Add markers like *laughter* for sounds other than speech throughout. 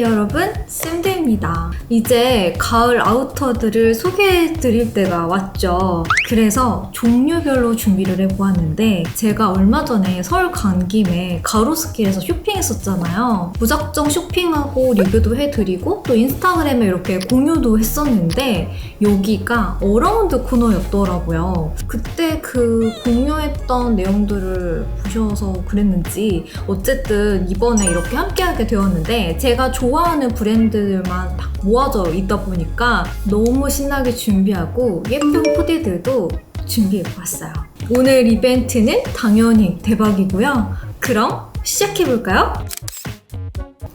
여러분, 쌤드입니다. 이제 가을 아우터들을 소개해 드릴 때가 왔죠. 그래서 종류별로 준비를 해 보았는데, 제가 얼마 전에 서울 간 김에 가로수길에서 쇼핑했었잖아요. 무작정 쇼핑하고 리뷰도 해 드리고, 또 인스타그램에 이렇게 공유도 했었는데, 여기가 어라운드 코너였더라고요. 그때 그 공유했던 내용들을 보셔서 그랬는지, 어쨌든 이번에 이렇게 함께하게 되었는데 제가 좋아하는 브랜드들만 딱 모아져 있다 보니까 너무 신나게 준비하고 예쁜 코디들도 준비해봤어요. 오늘 이벤트는 당연히 대박이고요. 그럼 시작해볼까요?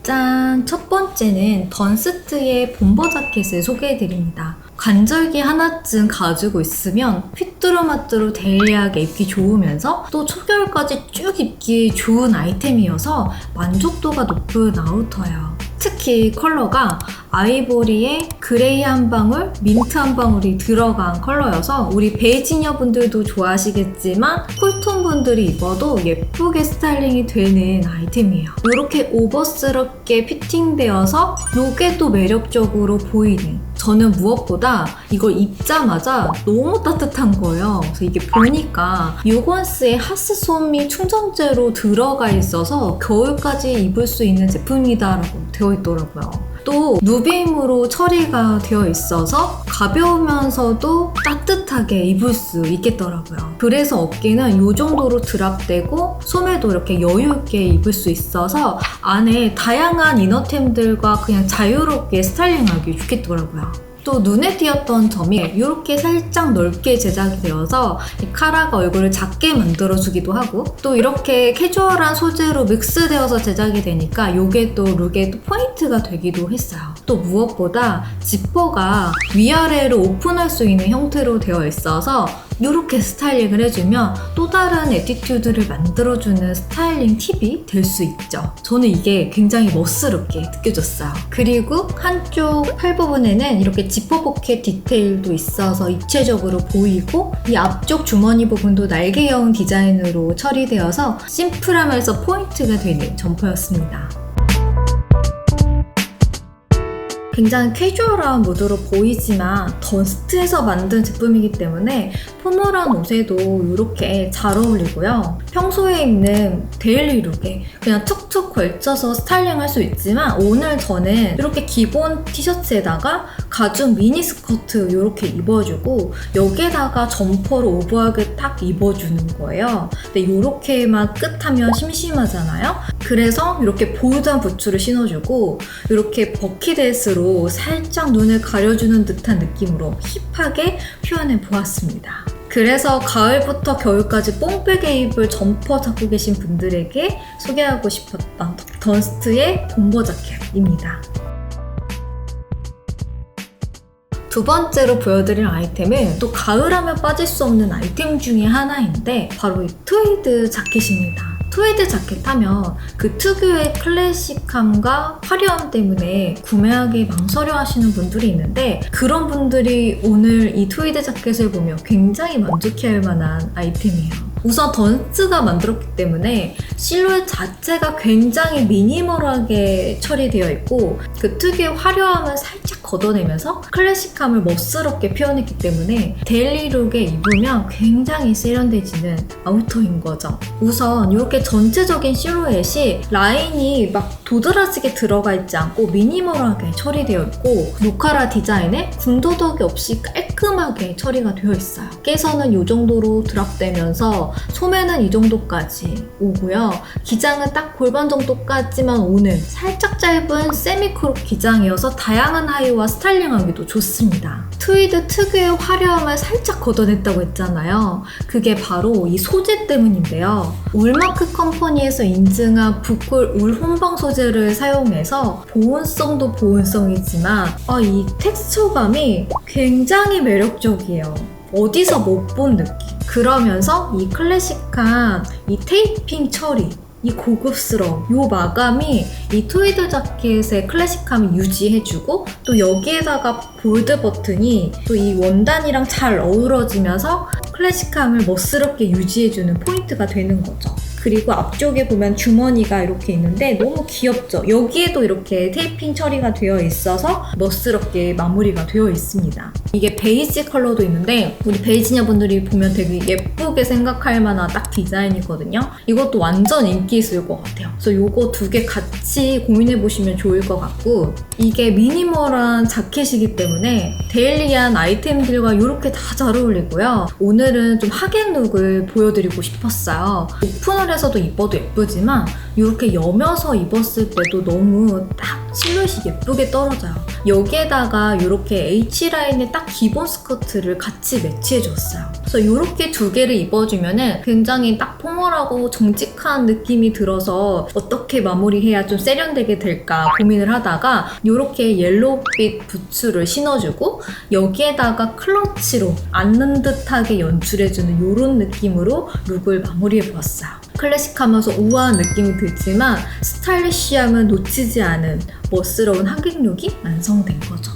짠! 첫 번째는 던스트의 bomber 자켓을 소개해드립니다. 관절기 하나쯤 가지고 있으면 휘뚜루마뚜루 데일리하게 입기 좋으면서 또 초겨울까지 쭉 입기 좋은 아이템이어서 만족도가 높은 아우터예요. 특히 컬러가 아이보리에 그레이 한 방울, 민트 한 방울이 들어간 컬러여서 우리 베이지녀 분들도 좋아하시겠지만 쿨톤 분들이 입어도 예쁘게 스타일링이 되는 아이템이에요. 이렇게 오버스럽게 피팅되어서 이게 또 매력적으로 보이는 저는 무엇보다 이걸 입자마자 너무 따뜻한 거예요. 그래서 이게 보니까 유건스의 하스솜이 충전재로 들어가 있어서 겨울까지 입을 수 있는 제품이다라고 되어 있더라고요. 또 누빔으로 처리가 되어 있어서 가벼우면서도 따뜻하게 입을 수 있겠더라고요. 그래서 어깨는 이 정도로 드랍되고 소매도 이렇게 여유 있게 입을 수 있어서 안에 다양한 이너템들과 그냥 자유롭게 스타일링하기 좋겠더라고요. 또 눈에 띄었던 점이 이렇게 살짝 넓게 제작이 되어서 이 카라가 얼굴을 작게 만들어주기도 하고 또 이렇게 캐주얼한 소재로 믹스되어서 제작이 되니까 이게 또 룩의 또 포인트가 되기도 했어요. 또 무엇보다 지퍼가 위아래로 오픈할 수 있는 형태로 되어 있어서 이렇게 스타일링을 해주면 또 다른 에티튜드를 만들어주는 스타일링 팁이 될 수 있죠. 저는 이게 굉장히 멋스럽게 느껴졌어요. 그리고 한쪽 팔 부분에는 이렇게 지퍼 포켓 디테일도 있어서 입체적으로 보이고 이 앞쪽 주머니 부분도 날개형 디자인으로 처리되어서 심플하면서 포인트가 되는 점퍼였습니다. 굉장히 캐주얼한 무드로 보이지만 던스트에서 만든 제품이기 때문에 포멀한 옷에도 이렇게 잘 어울리고요. 평소에 입는 데일리 룩에 그냥 툭툭 걸쳐서 스타일링 할 수 있지만 오늘 저는 이렇게 기본 티셔츠에다가 가죽 미니 스커트 이렇게 입어주고 여기에다가 점퍼로 오버하게 딱 입어주는 거예요. 근데 이렇게만 끝하면 심심하잖아요. 그래서 이렇게 보드한 부츠를 신어주고 이렇게 버킷햇으로 살짝 눈을 가려주는 듯한 느낌으로 힙하게 표현해 보았습니다. 그래서 가을부터 겨울까지 뽕빼게 입을 점퍼 찾고 계신 분들에게 소개하고 싶었던 던스트의 bomber 자켓입니다. 두 번째로 보여드릴 아이템은 또 가을하면 빠질 수 없는 아이템 중에 하나인데 바로 이 트웨이드 자켓입니다. 트웨이드 자켓 하면 그 특유의 클래식함과 화려함 때문에 구매하기 망설여 하시는 분들이 있는데 그런 분들이 오늘 이 트웨이드 자켓을 보면 굉장히 만족해할 만한 아이템이에요. 우선 던스가 만들었기 때문에 실루엣 자체가 굉장히 미니멀하게 처리되어 있고 그 특유의 화려함을 살짝 걷어내면서 클래식함을 멋스럽게 표현했기 때문에 데일리룩에 입으면 굉장히 세련돼지는 아우터인 거죠. 우선 이렇게 전체적인 실루엣이 라인이 막 도드라지게 들어가 있지 않고 미니멀하게 처리되어 있고 노카라 디자인에 군더더기 없이 깔끔하게 처리가 되어 있어요. 깨서는 이 정도로 드랍되면서 소매는 이 정도까지 오고요. 기장은 딱 골반 정도까지만 오는 살짝 짧은 세미크롭 기장이어서 다양한 하의와 스타일링하기도 좋습니다. 트위드 특유의 화려함을 살짝 걷어냈다고 했잖아요. 그게 바로 이 소재 때문인데요. 울마크 컴퍼니에서 인증한 부클 울 혼방 소재를 사용해서 보온성도 보온성이지만 아, 이 텍스처감이 굉장히 매력적이에요. 어디서 못 본 느낌. 그러면서 이 클래식한 이 테이핑 처리, 이 고급스러움, 이 마감이 이 트위드 자켓의 클래식함을 유지해주고 또 여기에다가 볼드 버튼이 또 이 원단이랑 잘 어우러지면서 클래식함을 멋스럽게 유지해주는 포인트가 되는 거죠. 그리고 앞쪽에 보면 주머니가 이렇게 있는데 너무 귀엽죠? 여기에도 이렇게 테이핑 처리가 되어 있어서 멋스럽게 마무리가 되어 있습니다. 이게 베이지 컬러도 있는데 우리 베이지녀분들이 보면 되게 예쁘게 생각할 만한 딱 디자인이거든요. 이것도 완전 인기 있을 것 같아요. 그래서 이거 두 개 같이 고민해 보시면 좋을 것 같고 이게 미니멀한 자켓이기 때문에 데일리한 아이템들과 이렇게 다 잘 어울리고요. 오늘은 좀 하겐 룩을 보여드리고 싶었어요. 오픈을 해서도 입어도 예쁘지만 이렇게 여며서 입었을 때도 너무 딱 실루엣이 예쁘게 떨어져요. 여기에다가 이렇게 H라인의 딱 기본 스커트를 같이 매치해줬어요. 그래서 이렇게 두 개를 입어주면은 굉장히 딱 포멀하고 정직한 느낌이 들어서 어떻게 마무리해야 좀 세련되게 될까 고민을 하다가 이렇게 옐로우빛 부츠를 신어주고 여기에다가 클러치로 앉는 듯하게 연출해주는 이런 느낌으로 룩을 마무리해보았어요. 클래식하면서 우아한 느낌이 들지만 스타일리시함은 놓치지 않은 멋스러운 하객룩이 완성된 거죠.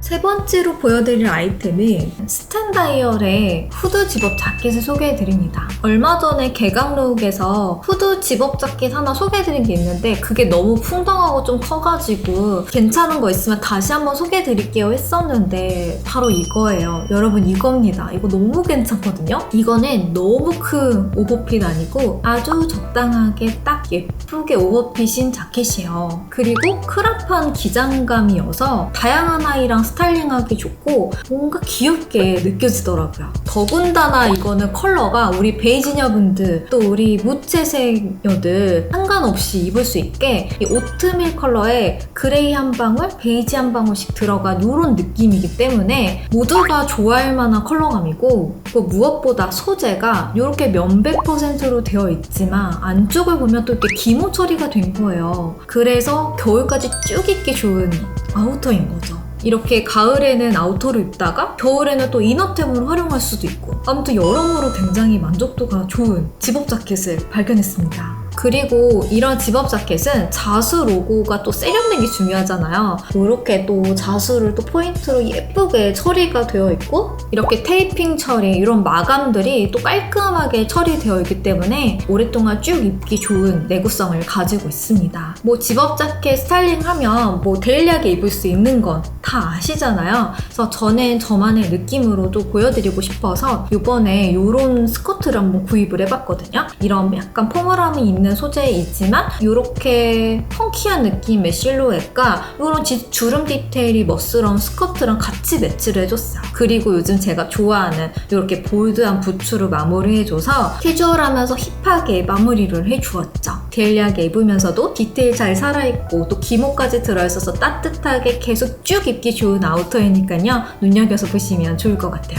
세 번째로 보여드릴 아이템은 스탠 다이얼의 후드 집업 자켓을 소개해드립니다. 얼마 전에 개강룩에서 후드 집업 자켓 하나 소개해드린 게 있는데 그게 너무 풍덩하고 좀 커가지고 괜찮은 거 있으면 다시 한번 소개해드릴게요 했었는데 바로 이거예요. 여러분 이겁니다. 이거 너무 괜찮거든요? 이거는 너무 큰 오버핏 아니고 아주 적당하게 딱 예쁘게 오버핏인 자켓이에요. 그리고 크랍한 기장감이어서 다양한 아이랑 스타일링하기 좋고 뭔가 귀엽게 느껴 지더라고요. 더군다나 이거는 컬러가 우리 베이지녀분들 또 우리 무채색녀들 상관없이 입을 수 있게 이 오트밀 컬러에 그레이 한 방울, 베이지 한 방울씩 들어간 이런 느낌이기 때문에 모두가 좋아할 만한 컬러감이고 그 무엇보다 소재가 이렇게 면백 퍼센트로 되어 있지만 안쪽을 보면 또 이렇게 기모 처리가 된 거예요. 그래서 겨울까지 쭉 입기 좋은 아우터인 거죠. 이렇게 가을에는 아우터를 입다가 겨울에는 또 이너템으로 활용할 수도 있고 아무튼 여러모로 굉장히 만족도가 좋은 집업 자켓을 발견했습니다. 그리고 이런 집업 자켓은 자수 로고가 또 세련되기 중요하잖아요. 이렇게 또 자수를 또 포인트로 예쁘게 처리가 되어 있고 이렇게 테이핑 처리 이런 마감들이 또 깔끔하게 처리되어 있기 때문에 오랫동안 쭉 입기 좋은 내구성을 가지고 있습니다. 뭐 집업 자켓 스타일링하면 뭐 데일리하게 입을 수 있는 건다 아시잖아요. 그래서 저는 저만의 느낌으로도 보여드리고 싶어서 이번에 이런 스커트를 한번 구입을 해봤거든요. 이런 약간 포멀함이 있는 소재이지만 이렇게 펑키한 느낌의 실루엣과 이런 주름 디테일이 멋스러운 스커트랑 같이 매치를 해줬어요. 그리고 요즘 제가 좋아하는 이렇게 볼드한 부츠로 마무리해줘서 캐주얼하면서 힙하게 마무리를 해주었죠. 데일리하게 입으면서도 디테일 잘 살아있고 또 기모까지 들어있어서 따뜻하게 계속 쭉 입기 좋은 아우터이니까요. 눈여겨서 보시면 좋을 것 같아요.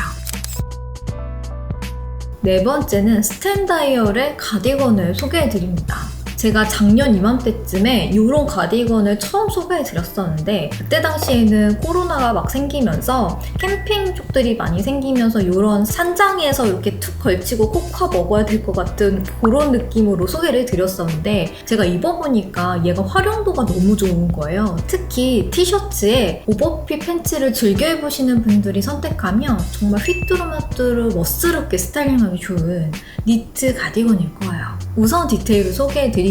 네 번째는 스탠다이얼의 가디건을 소개해드립니다. 제가 작년 이맘때쯤에 이런 가디건을 처음 소개해 드렸었는데 그때 당시에는 코로나가 막 생기면서 캠핑 쪽들이 많이 생기면서 이런 산장에서 이렇게 툭 걸치고 코카 먹어야 될 것 같은 그런 느낌으로 소개를 드렸었는데 제가 입어보니까 얘가 활용도가 너무 좋은 거예요. 특히 티셔츠에 오버핏 팬츠를 즐겨 입으시는 분들이 선택하면 정말 휘뚜루마뚜루 멋스럽게 스타일링하기 좋은 니트 가디건일 거예요. 우선 디테일을 소개해 드리면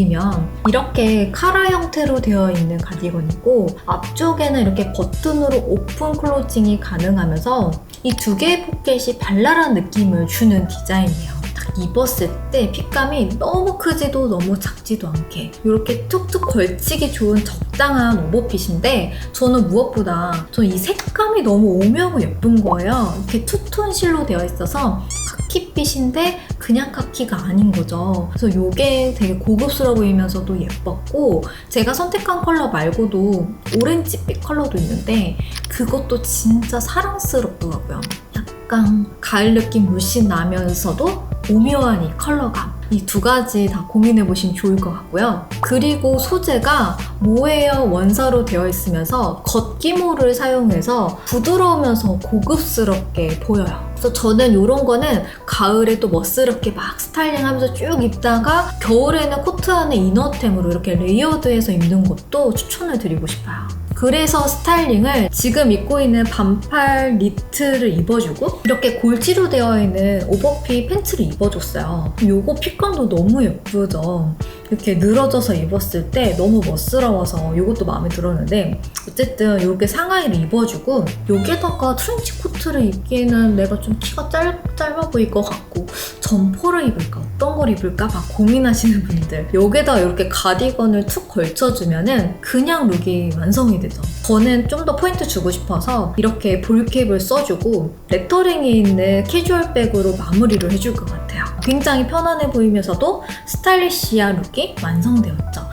이렇게 카라 형태로 되어 있는 가디건이고 앞쪽에는 이렇게 버튼으로 오픈 클로징이 가능하면서 이 두 개의 포켓이 발랄한 느낌을 주는 디자인이에요. 딱 입었을 때 핏감이 너무 크지도 너무 작지도 않게 이렇게 툭툭 걸치기 좋은 적당한 오버핏인데 저는 무엇보다 저는 이 색감이 너무 오묘하고 예쁜 거예요. 이렇게 투톤 실로 되어 있어서 카키빛인데 그냥 카키가 아닌 거죠. 그래서 이게 되게 고급스러워 보이면서도 예뻤고 제가 선택한 컬러 말고도 오렌지빛 컬러도 있는데 그것도 진짜 사랑스럽더라고요. 약간 가을 느낌 물씬 나면서도 오묘한 이 컬러감 이 두 가지 다 고민해 보시면 좋을 것 같고요. 그리고 소재가 모헤어 원사로 되어 있으면서 겉기모를 사용해서 부드러우면서 고급스럽게 보여요. 그래서 저는 이런 거는 가을에 또 멋스럽게 막 스타일링하면서 쭉 입다가 겨울에는 코트 안에 이너템으로 이렇게 레이어드해서 입는 것도 추천을 드리고 싶어요. 그래서 스타일링을 지금 입고 있는 반팔 니트를 입어주고 이렇게 골지로 되어 있는 오버핏 팬츠를 입어줬어요. 요거 핏감도 너무 예쁘죠? 이렇게 늘어져서 입었을 때 너무 멋스러워서 이것도 마음에 들었는데 어쨌든 이렇게 상하이를 입어주고 여기에다가 트렌치 코트를 입기에는 내가 좀 키가 짧, 짧아 보일 것 같고 점퍼를 입을까 어떤 걸 입을까 막 고민하시는 *laughs* 분들 여기에다 이렇게 가디건을 툭 걸쳐주면은 그냥 룩이 완성이 되죠. 저는 좀 더 포인트 주고 싶어서 이렇게 볼캡을 써주고 레터링이 있는 캐주얼 백으로 마무리를 해줄 것 같아요. 굉장히 편안해 보이면서도 스타일리시한 룩이 완성되었죠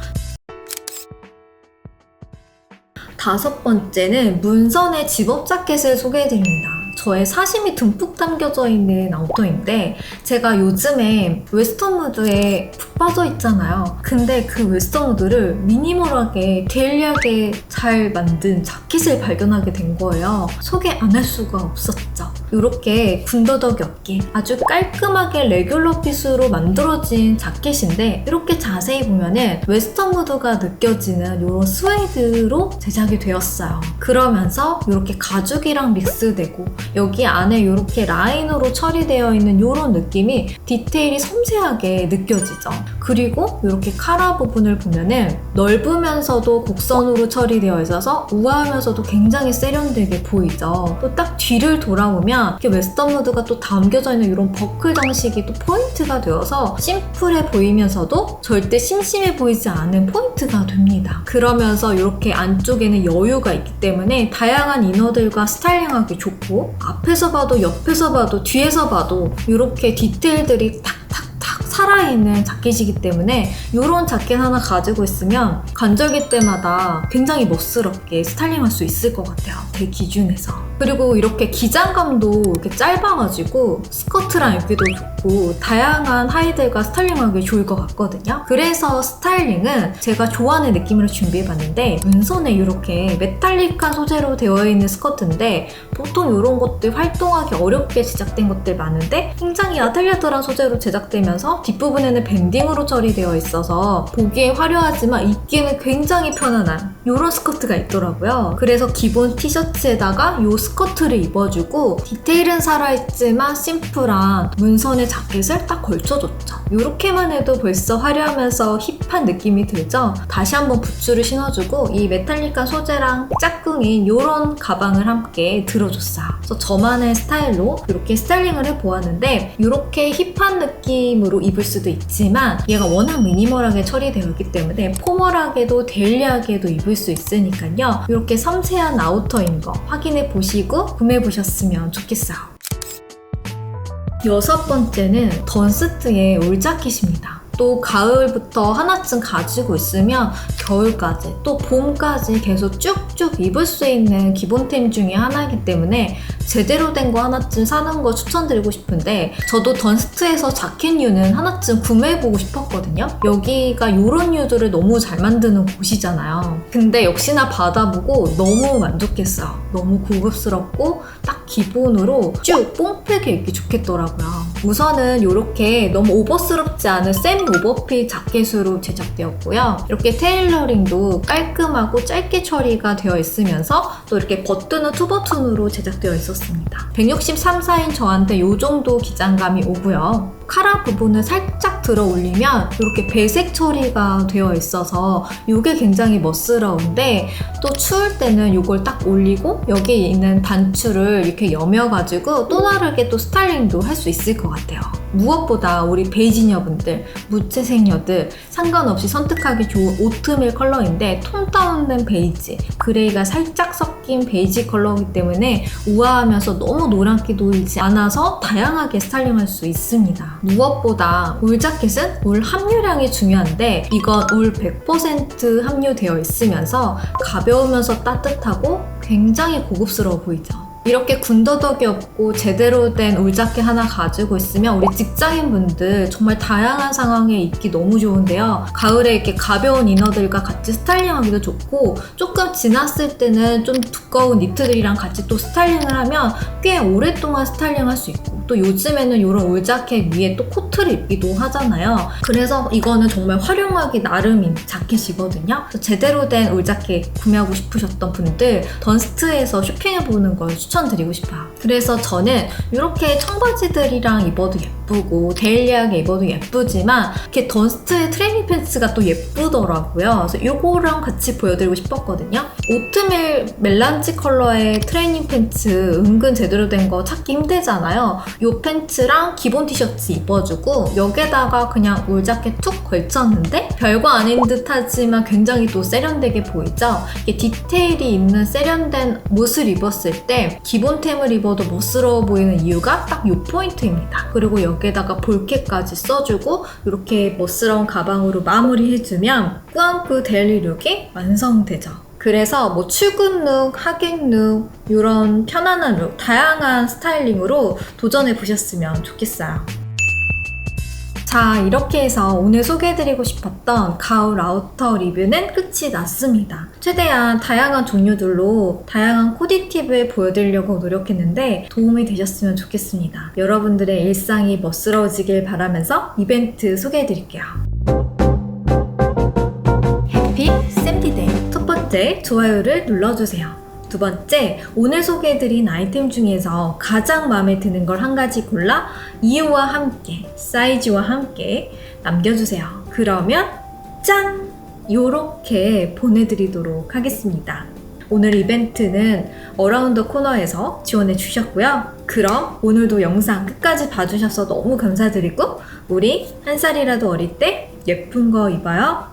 다섯 번째는 문선의 집업 자켓을 소개해드립니다. 저의 사심이 듬뿍 담겨져 있는 아우터인데 제가 요즘에 웨스턴 무드에 푹 빠져 있잖아요. 근데 그 웨스턴 무드를 미니멀하게 데일리하게 잘 만든 자켓을 발견하게 된 거예요. 소개 안 할 수가 없었죠. 이렇게 군더더기 없게 아주 깔끔하게 레귤러 핏으로 만들어진 자켓인데 이렇게 자세히 보면은 웨스턴 무드가 느껴지는 이런 스웨이드로 제작이 되었어요. 그러면서 이렇게 가죽이랑 믹스되고 여기 안에 이렇게 라인으로 처리되어 있는 이런 느낌이 디테일이 섬세하게 느껴지죠. 그리고 이렇게 카라 부분을 보면은 넓으면서도 곡선으로 처리되어 있어서 우아하면서도 굉장히 세련되게 보이죠. 또 딱 뒤를 돌아보면 이렇게 웨스턴 무드가 또 담겨져 있는 이런 버클 장식이 또 포인트가 되어서 심플해 보이면서도 절대 심심해 보이지 않은 포인트가 됩니다. 그러면서 이렇게 안쪽에는 여유가 있기 때문에 다양한 이너들과 스타일링하기 좋고 앞에서 봐도 옆에서 봐도 뒤에서 봐도 이렇게 디테일들이 탁탁탁 살아있는 자켓이기 때문에 이런 자켓 하나 가지고 있으면 관절기 때마다 굉장히 멋스럽게 스타일링할 수 있을 것 같아요. 제 기준에서. 그리고 이렇게 기장감도 이렇게 짧아가지고 스커트랑 입기도 좋고 다양한 하이들과 스타일링하기 좋을 것 같거든요. 그래서 스타일링은 제가 좋아하는 느낌으로 준비해봤는데 은선에 이렇게 메탈릭한 소재로 되어 있는 스커트인데 보통 이런 것들 활동하기 어렵게 제작된 것들 많은데 굉장히 아틀리아들한 소재로 제작되면서 뒷부분에는 밴딩으로 처리되어 있어서 보기에 화려하지만 입기에는 굉장히 편안한 이런 스커트가 있더라고요. 그래서 기본 티셔츠에다가 이 스커트를 입어주고 디테일은 살아있지만 심플한 문선의 자켓을 딱 걸쳐줬죠. 이렇게만 해도 벌써 화려하면서 힙한 느낌이 들죠? 다시 한번 부츠를 신어주고 이 메탈릭한 소재랑 짝꿍인 이런 가방을 함께 들어줬어요. 그래서 저만의 스타일로 이렇게 스타일링을 해보았는데 이렇게 힙한 느낌으로 입을 수도 있지만 얘가 워낙 미니멀하게 처리되어 있기 때문에 포멀하게도 데일리하게도 입을 수 있으니까요. 이렇게 섬세한 아우터인 거 확인해 보시고 구매해 보셨으면 좋겠어요. 여섯 번째는 던스트의 올자켓입니다. 또 가을부터 하나쯤 가지고 있으면 겨울까지 또 봄까지 계속 쭉쭉 입을 수 있는 기본템 중에 하나이기 때문에 제대로 된 거 하나쯤 사는 거 추천드리고 싶은데 저도 던스트에서 자켓류는 하나쯤 구매해보고 싶었거든요. 여기가 이런 류들을 너무 잘 만드는 곳이잖아요. 근데 역시나 받아보고 너무 만족했어요. 너무 고급스럽고 딱 기본으로 쭉 뽕팩에 입기 좋겠더라고요. 우선은 이렇게 너무 오버스럽지 않은 세미 오버핏 자켓으로 제작되었고요. 이렇게 테일러링도 깔끔하고 짧게 처리가 되어 있으면서 또 이렇게 버튼은 투버튼으로 제작되어 있었습니다. 163, 4인 저한테 이 정도 기장감이 오고요. 카라 부분을 살짝 들어 올리면 이렇게 배색 처리가 되어 있어서 이게 굉장히 멋스러운데 또 추울 때는 이걸 딱 올리고 여기에 있는 단추를 이렇게 여며가지고 또 다르게 또 스타일링도 할 수 있을 것 같아요. 무엇보다 우리 베이지녀분들, 무채색녀들 상관없이 선택하기 좋은 오트밀 컬러인데 톤 다운된 베이지, 그레이가 살짝 섞인 베이지 컬러이기 때문에 우아하면서 너무 노랗게 보이지 않아서 다양하게 스타일링할 수 있습니다. 무엇보다 울 자켓은 울 함유량이 중요한데 이건 울 100% 함유되어 있으면서 가벼우면서 따뜻하고 굉장히 고급스러워 보이죠. 이렇게 군더더기 없고 제대로 된 울자켓 하나 가지고 있으면 우리 직장인분들 정말 다양한 상황에 입기 너무 좋은데요. 가을에 이렇게 가벼운 이너들과 같이 스타일링하기도 좋고 조금 지났을 때는 좀 두꺼운 니트들이랑 같이 또 스타일링을 하면 꽤 오랫동안 스타일링할 수 있고 또 요즘에는 이런 울자켓 위에 또 코트를 입기도 하잖아요. 그래서 이거는 정말 활용하기 나름인 자켓이거든요. 제대로 된 울자켓 구매하고 싶으셨던 분들 던스트에서 쇼핑해보는 걸 추천드리고 싶어요. 그래서 저는 이렇게 청바지들이랑 입어도 예 쁘고 데일리하게 입어도 예쁘지만 이렇게 던스트의 트레이닝 팬츠가 또 예쁘더라고요. 그래서 이거랑 같이 보여드리고 싶었거든요. 오트밀 멜란지 컬러의 트레이닝 팬츠 은근 제대로 된 거 찾기 힘들잖아요. 이 팬츠랑 기본 티셔츠 입어주고 여기에다가 그냥 울 자켓 툭 걸쳤는데 별거 아닌 듯 하지만 굉장히 또 세련되게 보이죠? 이게 디테일이 있는 세련된 옷을 입었을 때 기본템을 입어도 멋스러워 보이는 이유가 딱 이 포인트입니다. 그리고 여기 에다가 볼켓까지 써주고 이렇게 멋스러운 가방으로 마무리해주면 꾸안꾸 데일리 룩이 완성되죠. 그래서 뭐 출근 룩, 하객 룩, 이런 편안한 룩, 다양한 스타일링으로 도전해 보셨으면 좋겠어요. 자, 이렇게 해서 오늘 소개해드리고 싶었던 가을 아우터 리뷰는 끝이 났습니다. 최대한 다양한 종류들로 다양한 코디 팁을 보여드리려고 노력했는데 도움이 되셨으면 좋겠습니다. 여러분들의 일상이 멋스러워지길 바라면서 이벤트 소개해드릴게요. 해피 샘디데이 첫 번째 좋아요를 눌러주세요. 두 번째, 오늘 소개해드린 아이템 중에서 가장 마음에 드는 걸 한 가지 골라 이유와 함께, 사이즈와 함께 남겨주세요. 그러면 짠! 요렇게 보내드리도록 하겠습니다. 오늘 이벤트는 어라운드 코너에서 지원해 주셨고요. 그럼 오늘도 영상 끝까지 봐주셔서 너무 감사드리고 우리 한 살이라도 어릴 때 예쁜 거 입어요.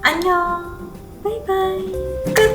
안녕! 바이바이! 끝!